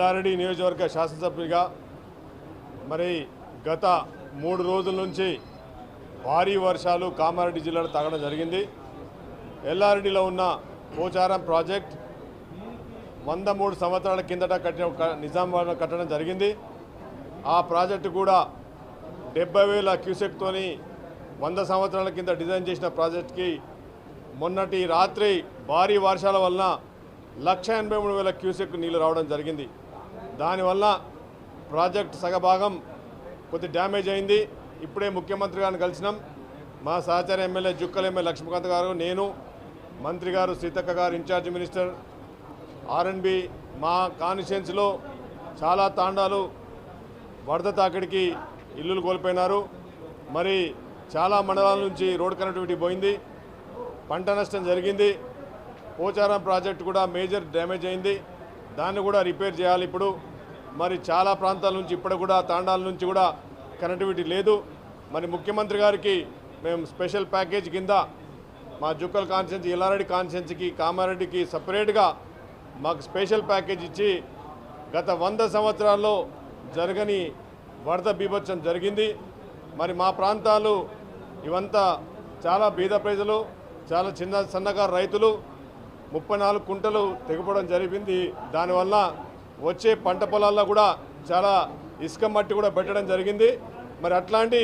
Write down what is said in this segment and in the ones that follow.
ఎల్లారెడ్డి నియోజకవర్గ శాసనసభ్యుడిగా మరి గత మూడు రోజుల నుంచి భారీ వర్షాలు కామారెడ్డి జిల్లాలో తగ్గడం జరిగింది. ఎల్లారెడ్డిలో ఉన్న పోచారం ప్రాజెక్ట్ వంద మూడు సంవత్సరాల కిందట కట్టిన క- నిజామాబాద్లో కట్టడం జరిగింది. ఆ ప్రాజెక్టు కూడా డెబ్బై వేల క్యూసెక్తోని వంద సంవత్సరాల కింద డిజైన్ చేసిన ప్రాజెక్ట్కి మొన్నటి రాత్రి భారీ వర్షాల వలన లక్ష ఎనభై మూడు వేల క్యూసెక్ నీళ్ళు రావడం జరిగింది. దానివల్ల ప్రాజెక్ట్ సగభాగం కొద్ది డ్యామేజ్ అయింది. ఇప్పుడే ముఖ్యమంత్రి గారిని కలిసినాం. మా సహచార ఎమ్మెల్యే జుక్కల ఎమ్మెల్యే లక్ష్మీకాంత్ గారు నేను మంత్రి గారు సీతక్క గారు ఇన్ఛార్జ్ మినిస్టర్ ఆర్ఎన్బి మా కాన్స్టిట్యున్సీలో చాలా తాండాలు వరద తాకిడికి ఇల్లులు కోల్పోయినారు. మరి చాలా మండలాల నుంచి రోడ్ కనెక్టివిటీ పోయింది. పంట నష్టం జరిగింది. పోచారం ప్రాజెక్టు కూడా మేజర్ డ్యామేజ్ అయింది. దాన్ని కూడా రిపేర్ చేయాలి ఇప్పుడు. మరి చాలా ప్రాంతాల నుంచి ఇప్పుడు కూడా తాండాల నుంచి కూడా కనెక్టివిటీ లేదు. మరి ముఖ్యమంత్రి గారికి మేము స్పెషల్ ప్యాకేజ్ కింద మా జుక్కల్ కాన్స్టిట్యున్సీ ఇల్లారెడ్డి కాన్స్టెన్సీకి కామారెడ్డికి సపరేట్గా మాకు స్పెషల్ ప్యాకేజ్ ఇచ్చి గత వంద సంవత్సరాల్లో జరగని వరద బీభత్సం జరిగింది. మరి మా ప్రాంతాలు ఇవంతా చాలా బీద ప్రజలు చాలా చిన్న సన్నకారు రైతులు ముప్పై నాలుగు కుంటలు తెగిపోవడం జరిగింది. దానివల్ల వచ్చే పంట పొలాల్లో కూడా చాలా ఇసుక మట్టి కూడా పెట్టడం జరిగింది. మరి అట్లాంటి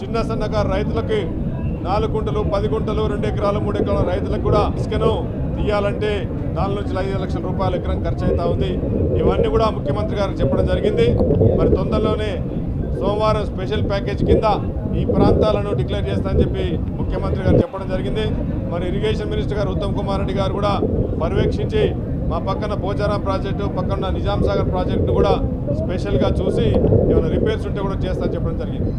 చిన్న సన్నకారు రైతులకి నాలుగు గుంటలు పది గుంటలు రెండు ఎకరాలు మూడు ఎకరాల రైతులకు కూడా ఇసుకను తీయాలంటే నాలుగు నుంచి ఐదు లక్షల రూపాయలు ఎకరం ఖర్చు అవుతా ఉంది. ఇవన్నీ కూడా ముఖ్యమంత్రి గారికి చెప్పడం జరిగింది. మరి తొందరలోనే సోమవారం స్పెషల్ ప్యాకేజ్ కింద ఈ ప్రాంతాలను డిక్లేర్ చేస్తానని చెప్పి ముఖ్యమంత్రి గారు చెప్పడం జరిగింది. మరి ఇరిగేషన్ మినిస్టర్ గారు ఉత్తమ్ కుమార్ రెడ్డి గారు కూడా పర్యవేక్షించి మా పక్కన పోచారం ప్రాజెక్టు పక్కన నిజాం సాగర్ ప్రాజెక్టును కూడా స్పెషల్గా చూసి ఏమైనా రిపేర్స్ ఉంటే కూడా చేస్తా చెప్పడం జరిగింది.